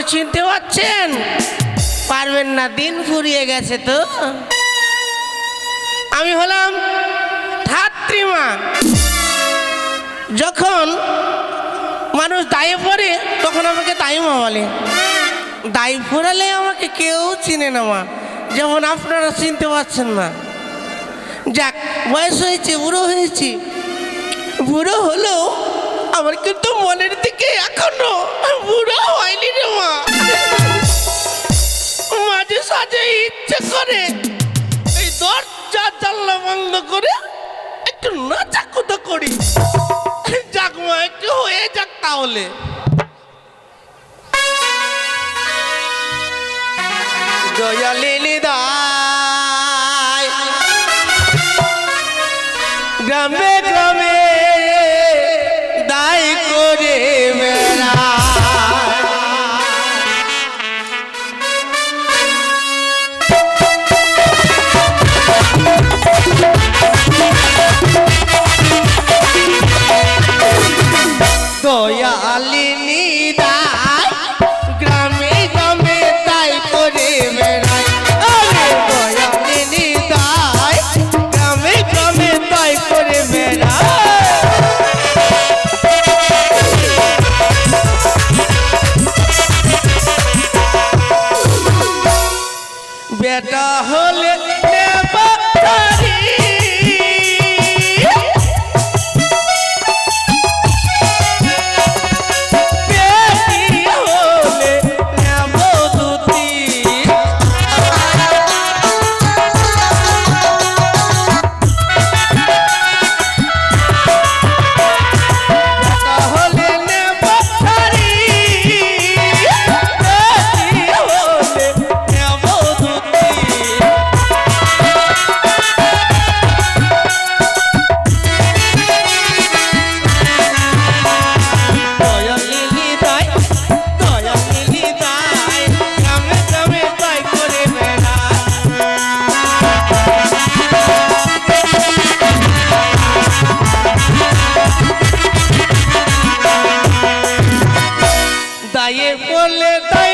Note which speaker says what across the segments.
Speaker 1: আমাকে চিনতে পারছেন? পারবেন না, দিন ফুরিয়ে গেছে তো। আমি হলাম ধাত্রীমা। যখন মানুষ দায়ে পড়ে, তখন আমাকে দাইমা বলে। দায় ফোরালে আমাকে কেউ চিনে না, মা। যেমন আপনারা চিনতে পারছেন না। যাক, বয়স হয়েছে, বুড়ো হয়েছি। বুড়ো হলো আমার কিন্তু মনের দিকে এখনও বুড়ো হয়নি রে মা। মাঝে সাঝে ইচ্ছে করে এই দরজা জানলা বন্ধ করে একটু নাচা কুদা করি। যাক মা, একটু হয়ে যাক তাহলে। বেটা হলে বলে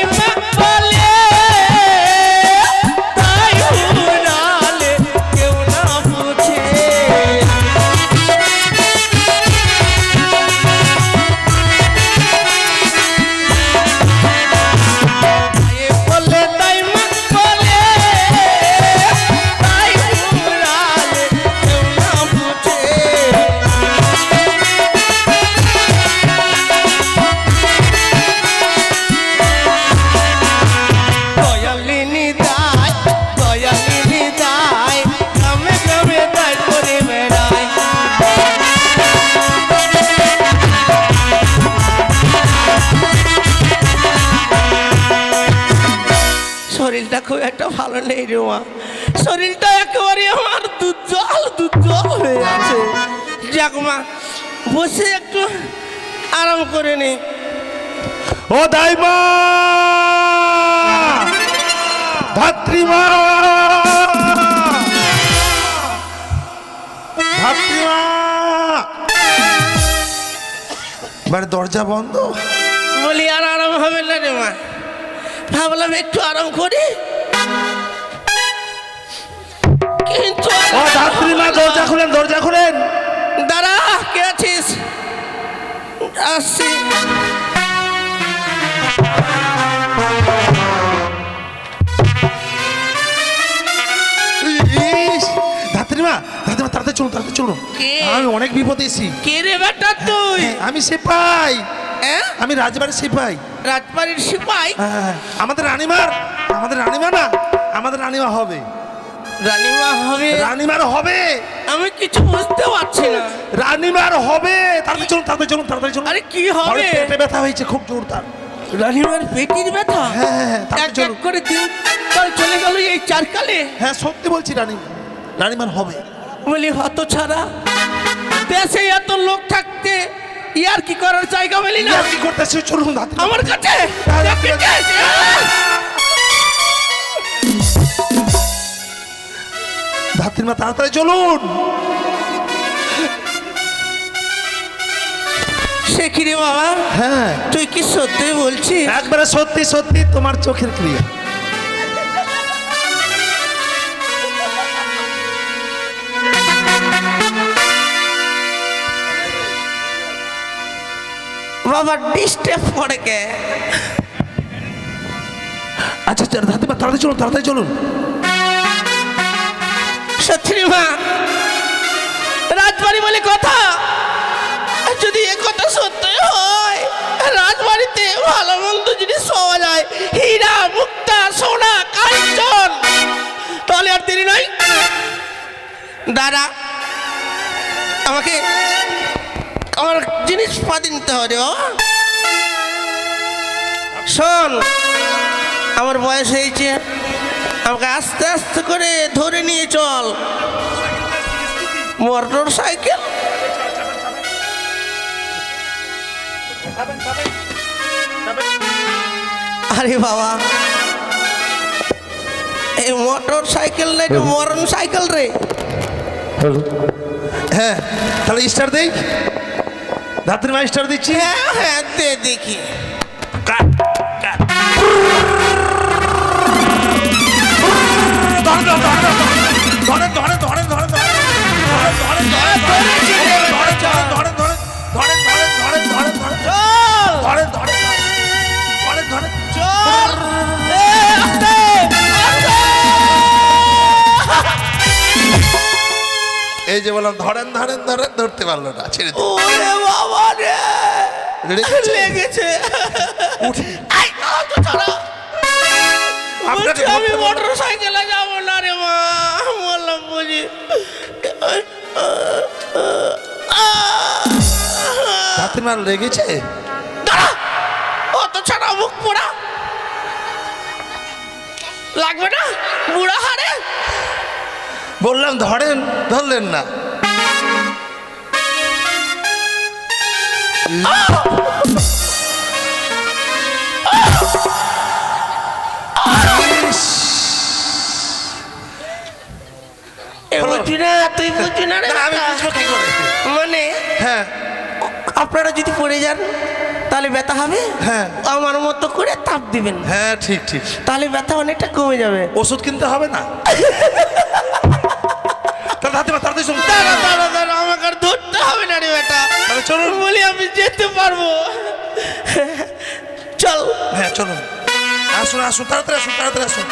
Speaker 1: শরীরটা খুব একটা ভালো নেই রে মা। শরীরটা একেবারে আমার দুর্জল দুর্জল হয়ে আছে। যাক মা বসে একটু আরাম করে নে।
Speaker 2: ও দাইমা! ধাত্রীমা ধাত্রীমা দরজা বন্ধ।
Speaker 1: বলি আর আরাম হবে না রে মা। ভাবলাম একটু আরাম করি। কিন্তু
Speaker 2: ও ধাত্রীমা দরজা খুলেন দরজা খুলেন।
Speaker 1: দাঁড়া কে আছিস? আসছি।
Speaker 2: ইস, ধাত্রীমা ধাত্রীমা তাড়াতাড়ি চলুন তাড়াতাড়ি চলুন।
Speaker 1: কে?
Speaker 2: আমি অনেক বিপদে এসেছি।
Speaker 1: কে রে বেটা তুই?
Speaker 2: হ্যাঁ, আমি সিপাই।
Speaker 1: হ্যাঁ
Speaker 2: আমি রাজবাড়ির সিপাই।
Speaker 1: রাজবাড়ির সিপাই?
Speaker 2: হ্যাঁ, আমাদের রানীমার আমাদের রানীমা না? আমাদের রানীমা হবে।
Speaker 1: রানীমা হবে?
Speaker 2: রানীমার হবে।
Speaker 1: আমি কিছু বুঝতে পারছি না।
Speaker 2: রানীমার হবে। তাড়াতাড়ি চলুন তাড়াতাড়ি চলুন তাড়াতাড়ি চলুন।
Speaker 1: আরে কি হবে?
Speaker 2: পেটে ব্যথা হয়েছে খুব জোরদার
Speaker 1: রানীমার পেটির ব্যথা?
Speaker 2: হ্যাঁ, হ্যাঁ, হ্যাঁ,
Speaker 1: এক এক করে দিন কাল চলে গেল এই চারকালে।
Speaker 2: হ্যাঁ সত্যি বলছি রানী রানীমার হবে।
Speaker 1: বলি হত ছাড়া দেশে এত লোক থাকতে ইয়ার কি করার জায়গা পেলি না?
Speaker 2: কি করতেছে? চলুন
Speaker 1: আমার কাছে! দেখবি
Speaker 2: হ্যাঁ, ধাত্রীমা তাড়াতাড়ি চলুন।
Speaker 1: সে কি রে বাবা?
Speaker 2: হ্যাঁ।
Speaker 1: তুই কি সত্যি বলছিস?
Speaker 2: একবারে সত্যি সত্যি তোমার চোখের ক্রিয়া
Speaker 1: বাবা ডিস্টার্ব পড়ে কে
Speaker 2: আচ্ছা আচ্ছা তাড়াতাড়ি তাড়াতাড়ি চলুন তাড়াতাড়ি চলুন।
Speaker 1: সত্যি মা রাজবাড়ি বলে কথা। যদি এ কথা সত্যি হয় রাজবাড়িতে ভালো মন্দ জিনিস পাওয়া যায় হীরা মুক্তা সোনা কাঞ্চন তাহলে আর তিনি নয় দাদা আমাকে আমার জিনিস পাতি নিতে হবে রে বাবা। শোন আমার বয়স হয়েছে। আমাকে আস্তে আস্তে করে ধরে নিয়ে চল। Motorcycle. আরে বাবা এই মোটর সাইকেল না এটা মরণ সাইকেল রে।
Speaker 2: হ্যাঁ। তাহলে স্টার দেই? ধাত্রী মাস্টার দিচ্ছি?
Speaker 1: হ্যাঁ হ্যাঁ দেখি।
Speaker 2: এই যে বললাম ধরেন ধরেন ধরেন ধরতে পারল না ছেড়ে
Speaker 1: ওরে বাবা রে!
Speaker 2: লেগেছে?
Speaker 1: লেগেছে।
Speaker 2: উঠে।
Speaker 1: আই, তো ছাড়া।
Speaker 2: আপনাকে
Speaker 1: আমি মোটর সাইকেলে যাব না রে মা বললাম বুঝি।
Speaker 2: লেগেছে?
Speaker 1: দাঁড়া অত ছাড়া মুখ পোড়া। লাগবে না? বুড়া হারে
Speaker 2: বললাম ধরেন ধরলেন না।
Speaker 1: মানে
Speaker 2: হ্যাঁ।
Speaker 1: আপনারা যদি পড়ে যান তাহলে ব্যথা হবে?
Speaker 2: হ্যাঁ।
Speaker 1: আমার মতো করে তাপ দিবেন।
Speaker 2: হ্যাঁ ঠিক ঠিক।
Speaker 1: তাহলে ব্যথা অনেকটা কমে যাবে।
Speaker 2: ওষুধ কিনতে হবে না?
Speaker 1: আমি যেতে পারব। চল।
Speaker 2: হ্যাঁ চলুন। আসুন আসুন তাড়াতাড়ি আসুন তাড়াতাড়ি আসুন।